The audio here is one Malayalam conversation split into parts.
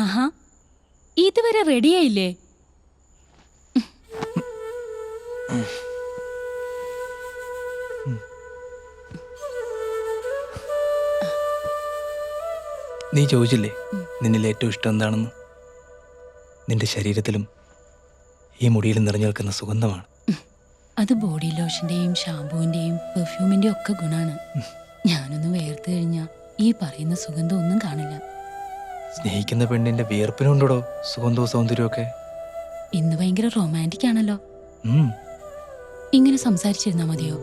ആഹാ ഇതുവരെ റെഡിയായില്ലേ? നീ ചോദിച്ചില്ലേ നിന്നിൽ ഏറ്റവും ഇഷ്ടം എന്താണെന്ന്? നിന്റെ ശരീരത്തിലും ഈ മുടിയിലും നിറഞ്ഞു നിൽക്കുന്ന സുഗന്ധമാണ്. അത് ബോഡി ലോഷന്റെയും ഷാമ്പുവിന്റെയും പെർഫ്യൂമിന്റെയും ഒക്കെ ഗുണാണ്. ഞാനൊന്ന് വേർത്ത് കഴിഞ്ഞാൽ ഈ പറയുന്ന സുഗന്ധം ഒന്നും കാണില്ല. സ്നേഹിക്കുന്ന പെണ്ണിന്റെ വിയർപ്പിനുണ്ടോ സുഗന്ധവും സൗന്ദര്യവും ഒക്കെ ഇന്ന് ഭയങ്കര റൊമാന്റിക് ആണല്ലോ. ഇങ്ങനെ സംസാരിച്ചിരുന്നാ മതിയോ?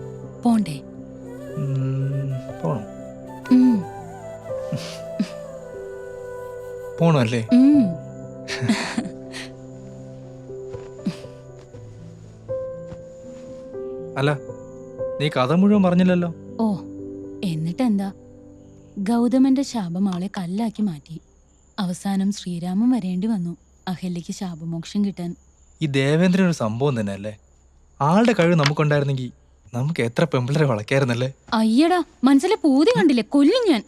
പോണ്ടേ. പോണല്ലേ പോണം. ഉം, പോണം അല്ലേ? അല്ല നീ കഥ മുഴുവൻ പറഞ്ഞില്ലല്ലോ? ഓ എന്നിട്ടെന്താ? ഗൗതമന്റെ ശാപം അവളെ കല്ലാക്കി മാറ്റി. അവസാനം ശ്രീരാമൻ വരേണ്ടി വന്നു. അഹല്യയ്ക്ക് ശാപമോക്ഷം കിട്ടാൻ. ഈ ദേവേന്ദ്രൻ ഒരു സംഭവം തന്നെ അല്ലേ ആളുടെ കഴിവ് നമുക്കുണ്ടായിരുന്നെങ്കിൽ നമുക്ക് എത്ര പെമ്പിളരെ വളക്കായിരുന്നല്ലേ അയ്യടാ മനസ്സിലെ പൂതി കണ്ടില്ലേ? കൊല്ലും ഞാൻ.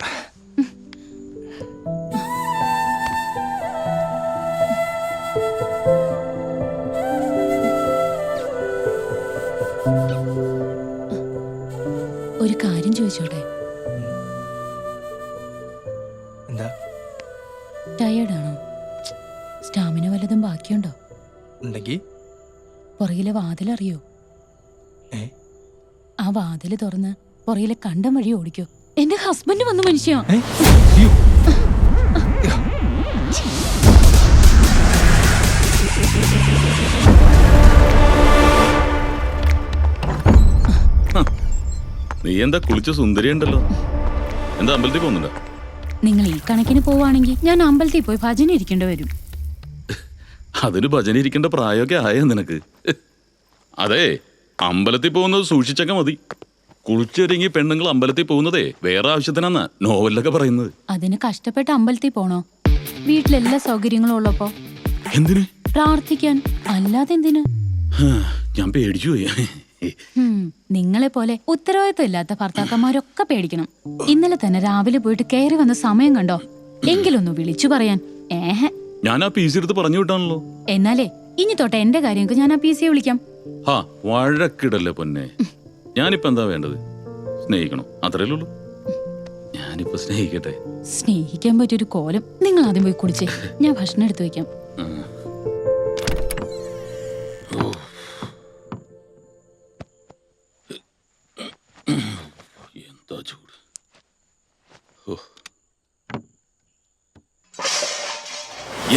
ഒരു കാര്യം ചോദിച്ചോട്ടെ? ടയേർഡാണോ സ്റ്റാമിന വല്ലതും ബാക്കിയുണ്ടോ? ഉണ്ടെങ്കിൽ പുറകിലെ വാതിലറിയോ? ആ വാതിൽ തുറന്ന് പുറകിലെ കണ്ടം വഴി ഓടിക്കോ. എന്റെ ഹസ്ബൻഡ് വന്ന മനുഷ്യ. നീ എന്താ കുളിച്ച സുന്ദരി ഉണ്ടല്ലോ എന്താ അമ്പലത്തിൽ പോകുന്നുണ്ടോ? നിങ്ങൾ ഈ കണക്കിന് പോവാണെങ്കിൽ ഞാൻ അമ്പലത്തിൽ പോയി ഭജന ഇരിക്കേണ്ടി വരും. അതൊരു ഭജന ഇരിക്കേണ്ട പ്രായമൊക്കെ ആയ നിനക്ക്? അതെ അമ്പലത്തിൽ പോകുന്നത് സൂക്ഷിച്ചൊക്കെ മതി. കുളിച്ചൊരുങ്ങി പെണ്ണുങ്ങൾ അമ്പലത്തിൽ പോകുന്നതേ വേറെ ആവശ്യത്തിനാന്നാ നോവലൊക്കെ പറയുന്നത്. അതിന് കഷ്ടപ്പെട്ട് അമ്പലത്തിൽ പോണോ? വീട്ടിലെല്ലാ സൗകര്യങ്ങളും ഉള്ളപ്പോ? എന്തിന്? പ്രാർത്ഥിക്കാൻ അല്ലാതെ എന്തിന് ഞാൻ പേടിച്ചു പോയി. നിങ്ങളെ പോലെ ഉത്തരവാദിത്വം ഇല്ലാത്ത ഭർത്താക്കന്മാരൊക്കെ പേടിക്കണം. ഇന്നലെ തന്നെ രാവിലെ പോയിട്ട് കയറി വന്ന സമയം കണ്ടോ? എങ്കിലൊന്ന് വിളിച്ചു പറയാൻ. ഏഹ്? ഞാൻ ആ പി സി എടുത്ത് പറഞ്ഞു വിട്ടാണല്ലോ. എന്നാലേ ഇനി തൊട്ട് എന്റെ കാര്യങ്ങൾക്ക് ഞാൻ ആ പി സിയെ വിളിക്കാം. ഹാ വഴക്കിടല്ലേ പൊന്നെ. ഞാനിപ്പോ എന്താ വേണ്ടത്? സ്നേഹിക്കണം അത്രേ ഉള്ളൂ. ഞാനിപ്പോ സ്നേഹിക്കട്ടെ. സ്നേഹിക്കാൻ പറ്റിയൊരു കോലം. നിങ്ങൾ ആദ്യം പോയി കുടിച്ചേ. ഞാൻ ഭക്ഷണം എടുത്തു വെക്കാം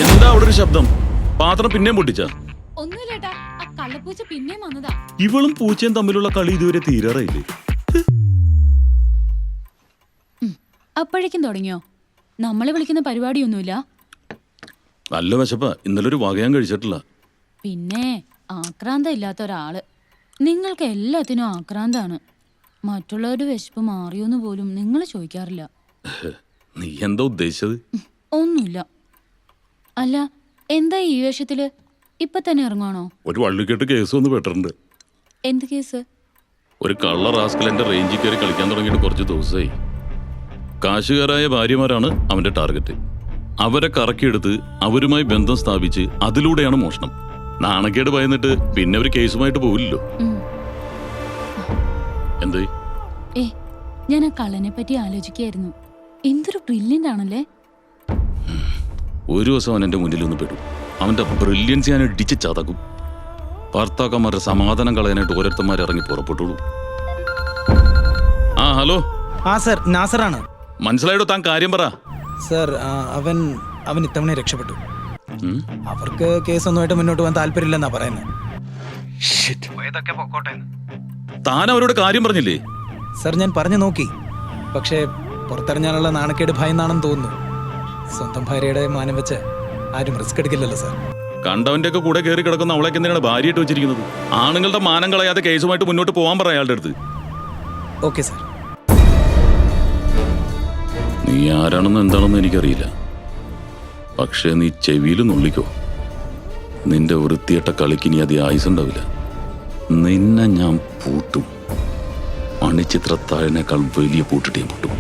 എന്താ അവിടെ ഒരു ശബ്ദം? പാത്രം പിന്നെയും പൊട്ടിച്ച? ഒന്നുമില്ലേട്ടാ ആ കള്ളപ്പൂച്ച പിന്നെയും വന്നതാ. ഇവളും പൂച്ചയും തമ്മിലുള്ള കളി ഇതുവരെ തീരാറായില്ലേ? അപ്പോഴേക്കും തുടങ്ങിയോ? നമ്മളെ വിളിക്കുന്ന പരിപാടിയൊന്നുമില്ല? നല്ല വിശപ്പ. ഇന്നലെ ഒരു വകയാൻ കഴിച്ചിട്ടില്ല. പിന്നെ ആക്രാന്ത ഇല്ലാത്ത ഒരാൾ. നിങ്ങൾക്ക് എല്ലാത്തിനും ആക്രാന്താണ്. മറ്റുള്ളവരുടെ വിശപ്പ് മാറിയോന്ന് പോലും നിങ്ങൾ ചോദിക്കാറില്ല. നീ എന്താ ഉദ്ദേശിച്ചത്? അല്ല എന്താ ഈ വേഷത്തിൽ? ഇപ്പൊ തന്നെ ഇറങ്ങുവാണോ? ഒരു വള്ളിക്കെട്ട് കേസ് ഒന്ന് പെട്ടിട്ടുണ്ട്. എന്ത് കേസ്? ഒരു കള്ള റാസ്കൽ എന്റെ റേഞ്ചിൽ കയറി കളിക്കാൻ തുടങ്ങിയിട്ട് കുറച്ച് ദിവസമായി. കാശുകാരായ ഭാര്യമാരാണ് അവന്റെ ടാർഗറ്റ്. അവരെ കറക്കിയെടുത്ത് അവരുമായി ബന്ധം സ്ഥാപിച്ച് അതിലൂടെയാണ് മോഷണം. നാണക്കേട് ഭയന്നിട്ട് പിന്നെ ഒരു കേസുമായിട്ട് പോവില്ലല്ലോ. എന്തേ? ഏ ഞാൻ ആ കള്ളനെ പറ്റി ആലോചിക്കായിരുന്നു എന്തൊരു ബ്രില്യന്റ് ആണല്ലേ? ഒരു ദിവസം അവൻ എന്റെ മുന്നിൽ ഒന്ന് പെടും. അവന്റെ ബ്രില്യൻസ് ഞാൻ ഇടിച്ച് ചതക്കും. ഭർത്താക്കന്മാരുടെ സമാധാനം കളയാനായിട്ട് ഓരോരുത്തന്മാർ ഇറങ്ങി പുറപ്പെട്ടുള്ളൂ ആ ഹലോ? ആ സർ നാസറാണ്. മനസ്സിലായിട്ടോ താൻ കാര്യം പറ. സർ അവൻ അവൻ ഇത്തവണ രക്ഷപ്പെട്ടു? അവർക്ക് കേസൊന്നുമായിട്ട് മുന്നോട്ട് പോകാൻ താല്പര്യമില്ലെന്നാ പറയുന്നത്. താൻ അവരോട് കാര്യം പറഞ്ഞില്ലേ? സർ ഞാൻ പറഞ്ഞു നോക്കി. പക്ഷേ പുറത്തിറങ്ങാനുള്ള നാണക്കേട് ഭയന്നാണെന്ന് തോന്നുന്നു. സ്വന്തം ഭാര്യയുടെ മാനം വെച്ച് ആരും റിസ്ക് എടുക്കില്ലല്ലോ സാർ കണ്ടവന്റെ ഒക്കെ കൂടെ കയറി കിടക്കുന്ന അവളേക്ക് എന്തിനാണ് ഭാര്യയിട്ട് വെച്ചിരിക്കുന്നത്? ആണുങ്ങളുടെ മാനം കളയാതെ കേസുമായിട്ട് മുന്നോട്ട് പോകാൻ പറ അയാളുടെ അടുത്ത്. ഓക്കെ സാർ നീ ആരാണെന്ന് എന്താണെന്ന് എനിക്കറിയില്ല. പക്ഷേ നീ ചെവിയിൽ നുള്ളിക്കോ. നിന്റെ വൃത്തിയട്ട കളിക്ക് ഇനി അധികം ആയുസുണ്ടാവില്ല നിന്നെ ഞാൻ പൂട്ടും. മണിച്ചിത്രത്താഴിനേക്കാൾ വലിയ പൂട്ടിട്ട് ഞാൻ പൂട്ടും.